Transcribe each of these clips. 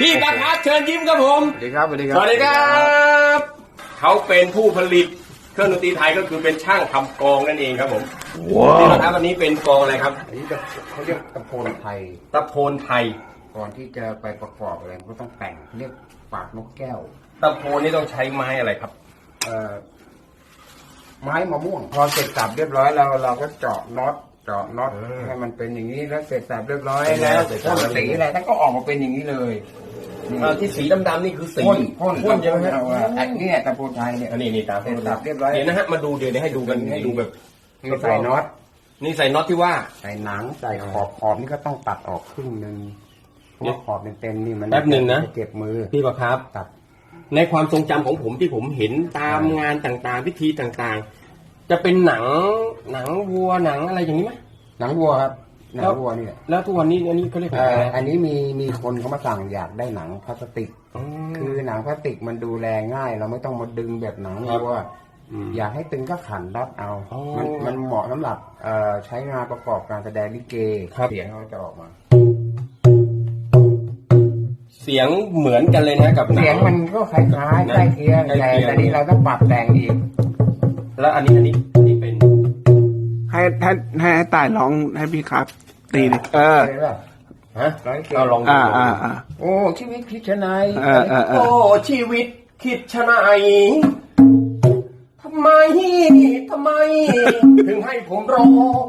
พี่ประคับเชิญยิ้มครับผม สวัสดีครับ สวัสดีคสรับวัสดีครับ เขาเป็นผู้ผลิตเครื่องดนตรีไทยก็คือเป็นช่างทำกลองนั่นเองครับผมพี่ประคับอันนี้เป็นกลองอะไรครับอันนี้จะเขาเรียกตะโพนไทย ตะโพนไทย ก่อนที่จะไปประกอบอะไรมันก็ต้องแต่งเรียกปากนกแก้ว ตะโพนนี่ต้องใช้ไม้อะไรครับ เอ่อไม้มะม่วง พอเสร็จสับเรียบร้อยเราเราก็เจาะน็อต เจาะน็อตเออให้มันเป็นอย่างนี้แล้วเสร็จสับเรียบร้อยเป็นไงแล้วเสร็จสัพ่บนสีอะไรท่านก็ออกมาเป็นอย่างนี้เลยนี่อ่าที่สีดำๆนี่คือสีพ่นพ่นพ่นใช่ไหมฮะเอาว่าไอ้เนี่ยตะโพนไทยเนี่ยอันนี้นี่ตามเสร็จสับเรียบร้อยเดี๋ยวนะฮะมาดูเดี๋ยวให้ดูกันให้ดูแบบนี่ใส่น็อตนี่ใส่น็อตที่ว่าใส่หนังใส่ขอบขอบนี่ก็ต้องตัดออกครึ่งหนึ่งเพราะว่าขอบเต็มๆนี่มันแป๊บหนึ่งนะเจ็บมือพี่ประครับตัดในความทรงจำของผมที่ผมเห็นตามงานต่างๆพิธีต่างๆ จะเป็นหนังหนังวัวหนังอะไรอย่างนี้ไหม หนังวัวครับหนัแล้งววัวเนี่ยแล้วทุกวันนี้อันนี้เขาเรียกเอ่อะไรออันนี้มีมีคนเขามาสั่งอยากได้หนังพลาสติกคือหนังพลาสติกมันดูแลง่าย เราไม่ต้องมาดึงแบบหนังวัวมอยากให้ตึงก็ขันรัดเอา อ๋อมันมันเหมาะสำหรับเอ่อใช้งานประกอบการแสดงลิเกครับ เสียงเขาจะออกมา เสียงเหมือนกันเลยนะกับหนัเสียงมันก็คล้ายๆใกล้เคียงใกล้แต่เคียง แต่นี่เราต้องปรับแต่งอีก แล้วอันนี้อันนี้อันนี้เป็นให้ให้ให้ให้ตายร้องให้พี่ครับ ตีดิเออ เห็นป่ะฮะร้อยเกลเอาลองดูอ่าอ่าอ่า โอ้ชีวิตคิดชะนายเออเออเอโอ้อชีวิตคิดชะไหนทำไมทำไม ถึงให้ผมร้อง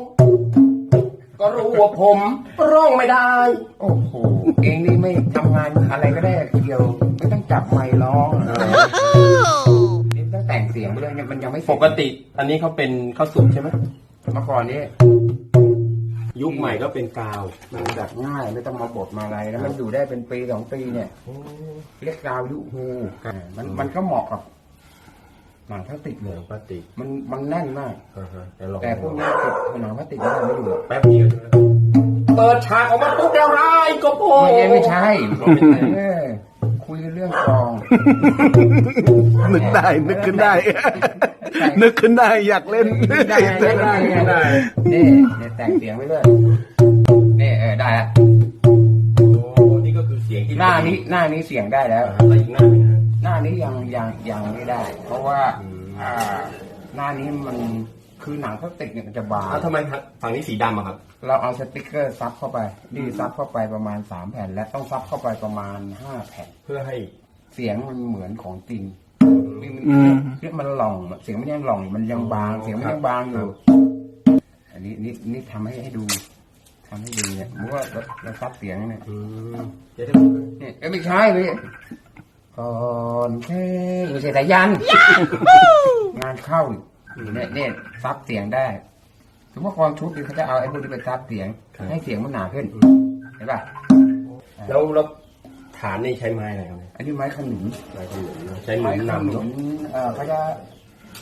ก็รู้ว่าผมร้องไม่ได้ โอ้โหเองนี่ไม่ทำงานอะไรก็ได้เกี่ยว ไม่ต้องจับไมค์ร้อง ยงไปเลยเนี่ยมันยังไม่เสปร็จกติ อันนี้เขาเป็นข้าวสุกใช่ไหมเมื่อก่อนนี้ยุคใหม่ก็เป็นกาวมันแบบง่ายไม่ต้องมาบดมาอะไรแล้วมันอยู่ได้เป็นปีสองปีเนี่ยเรียกกาวยุฮูอ่ามันมันก็เหมาะกับหนังพลาสติกเลยพลาสติกมันมันแน่นมากแต่แต่พวกนี้ติดหนังพลาสติกไม่ได้ไม่อยู่หรอกแป๊บเดียวเปิดฉากออกมาปุ๊บแล้วร้ายก็โผล่ไม่ใช่ไม่ใช่ เออคุยเรื่องกลองนึกได้ นึกขึ้นได้ นึกขึ้นได้อยากเล่นได้ได้ได้ได้นี่เนี่ยแต่งเสียงไว้ด้วยนี่เออได้ละโอ้นี่ก็คือเสียงที่หน้านี้หน้านี้เสียงได้แล้วแล้วอีกหน้าหนึงนะหน้านี้ยังยังยังไม่ได้ เพราะว่าอ่าหน้านี้มัน คือหนังพลาสติกเนี่ยมันจะบางอ้าวทำไมฝั่งนี้สีดำอะครับ เราเอาสติกเกอร์ซับเข้าไปนี่ซับเข้าไปประมาณสามแผ่น และต้องซับเข้าไปประมาณห้าแผ่น เพื่อให้เสียงมันเหมือนของจริงนี่มันอืมเรียกมันหล่อง เสียงมันยังหล่องมันยังบาง เสียงมันยังบางอยู่ อันนี้นี่นี่ทำให้ให้ดูทำให้ดูเนี่ยเพราะว่าเราเราซับเสียงเนี่ยอืมเดี๋ยวได้เนี่ยเอ้ยไม่ใช่เลยก่อนแค่ไม่ใช่สายันงานเข้าอีก เนี่ยเนี่ยซับเสียงได้สมมติกองชุดนี่เขาจะเอาไอ้พวกนี้ไปซับเสียงให้เสียงมันหนาขึ้นเห็นป่ะแล้วแล้วฐานนี่ใช้ไม้อะไรครับเนี่ยอันนี้ไม้ขนุนไม้ขนุนเนอะใช้หนุไม้นขนำนุเนาะ นเอ่อเขาจะ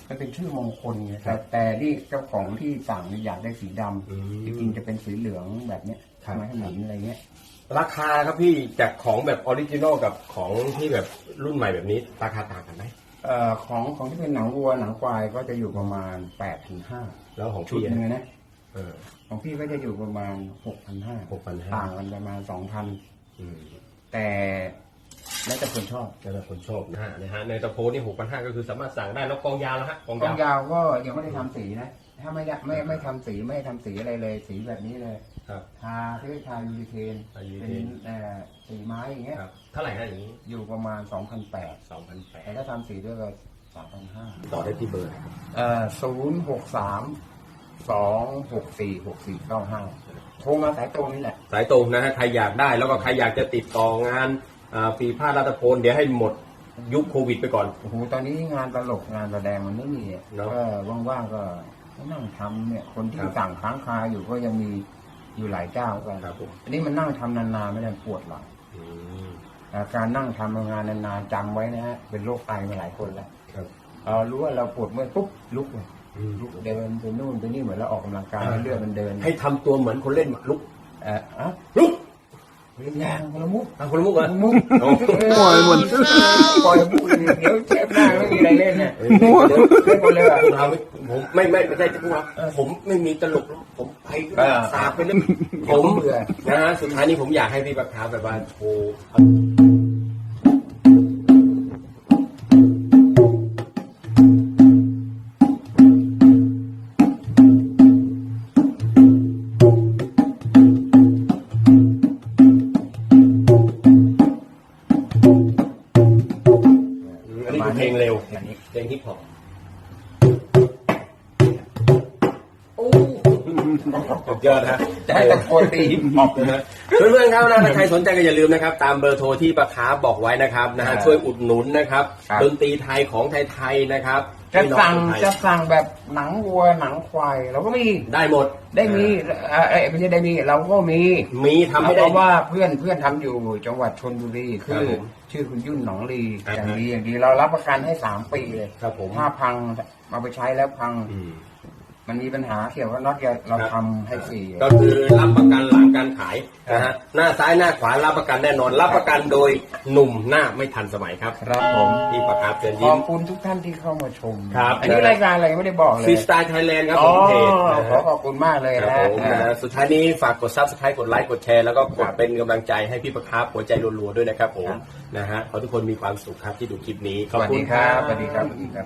มันเป็นชื่อมงคลไงแต่แต่ที่เจ้าของที่สั่งเนี่ยอยากได้สีดำจริงๆจะเป็นสีเหลืองแบบเนี้ยไม้ขนุนอะไรเงี้ย ราคาครับพี่จากของแบบออริจินอลกับของที่แบบรุ่นใหม่แบบนี้ราคาต่างกันไหม เอ่อของของที่เป็นหนังวัวหนังควายก็จะอยู่ประมาณแปดถึงห้าแล้วของชุดพี่หนึงอะอะนะเออ ของพี่ก็จะอยู่ประมาณหกพันห้าหกพันห้าต่างกันประมาณสองพันอืมแต่แล้วแต่คนชอบแล้วแต่คนชอบนะฮะนะฮะในตะโพนี่หกพันห้าก็คือสามารถสั่งได้แล้วกองยาวแล้วฮะกองกอยางว ยาวก็ยังไม่ได้ทำสีนะ ถ้าไม่ได้ไม่ไม่ทำสีไม่ทำสีอะไรเลย สีแบบนี้เลย ครับ ทาที่ทายูริเทนทายูริเป็เทนนเอ่อสีไม้อย่างเงี้ยครับเท่าไหร่นะอย่างนี้อยู่ประมาณสองพันแปดสองพันแปแต่ดถ้าทำสีด้วยก็สามพันห้าต่อได้ที่เบอร์ครับเอ่อศูนย์หกสามสองหกสี่หกสี่เก้าห้าโทรมาสายตรงนี่แหละ สายตรงนะฮะใครอยากได้แล้วก็ใครอยากจะติดต่องานอ่าปีพาดรัตโพนเดี๋ยวให้หมดยุคโควิดไปก่อน โอ้โห ตอนนี้งานตลกงานแสดงมันไม่มีอะเนอะก็ว่างๆก็นั่งทำเนี่ย คนที่ครับ สั่งค้างคาอยู่ก็ยังมี อยู่หลายเจ้ากันครับผมอันนี้มันนั่งทำนานๆไม่ได้ปวดหลังอืมแต่การนั่งทำงานนานๆจำไว้นะฮะเป็นโรคไตมาหลายคนแล้วครับเออรู้ว่าเราปวดเมื่อยปุ๊บลุกเลยอืมลุกเดินไปนู่นไปนี่เหมือนเราออกกำลังกายให้เลือดมันเดิน ให้ทำตัวเหมือนคนเล่นหมากรุกเอออะลุกยางคนละมุกเอาคนละมุกเหรอมุกโอ้ปล่อยหมดปล่อยมุกเดี๋ยวเทปหน้าไม่มีอะไรเล่นเนี่ยเดี๋ยวเล่นหมดเลยอะพวกเราไม่ผมไม่ไม่ไม่ใช่พวกเราผมไม่มีตลกหรอกผมไปเออสาบไปแล้วผมเบื่อนะฮะสุดท้ายนี้ผมอยากให้พี่ประคาแบบว่าโชว์ สุดยอดฮะจะให้ตะโกนตีฮิปฮอปนะฮะเพื่อนๆครับนะถ้าใครสนใจก็อย่าลืมนะครับ ตามเบอร์โทรที่ประคาบอกไว้นะครับนะฮะครับช่วยอุดหนุนนะครับครับดนตรีไทยของไทยๆนะครับจะพี่น้อสั่งคนไทยจะสั่งแบบหนังวัวหนังควายเราก็มีได้หมดได้มีเอ่อเอ้ยไม่ใช่ได้มีเราก็มีมีทำให้เพได้ราะว่าเพื่อนเพื่อนทำอยู่จังหวัดชนบุรีครัคืบอผมชื่อคุณยุ่นหนองลีครับอย่างดีอย่างดีเรารับประกันให้สามปีเลยครับผมถ้าพังเอาไปใช้แล้วพังอื มมันมีปัญหาเกี่ยวกับน็อตเราทำให้ฟรีก็คือรับประกันหลังการขายนะฮะหน้าซ้ายหน้าขวารับประกันแน่นอน รับประกันโดยหนุ่มหน้าไม่ทันสมัยครับครับผมพี่ประคาเชิญขยิ้อม บคุณทุกท่านที่เข้ามาชมครับ อันนี้รายการอะไรไม่ได้บอกเลยฟรีสไตล์ไทยแลนด์ครับอ๋ผอมเพจนะขอฮะ ขอบคุณมากเลยครับนะผมนะฮะสุดท้ายนี้ฝากกด subscribe กดไลค์กดแชร์แล้วก็กดครับเป็นกำลังใจให้พี่ประคาหัวใจรัวๆด้วยนะครับผมครับนะฮะขอทุกคนมีความสุขครับที่ดูคลิปนี้สวัสดีครับ สวัสดีครับสวัสดีครับ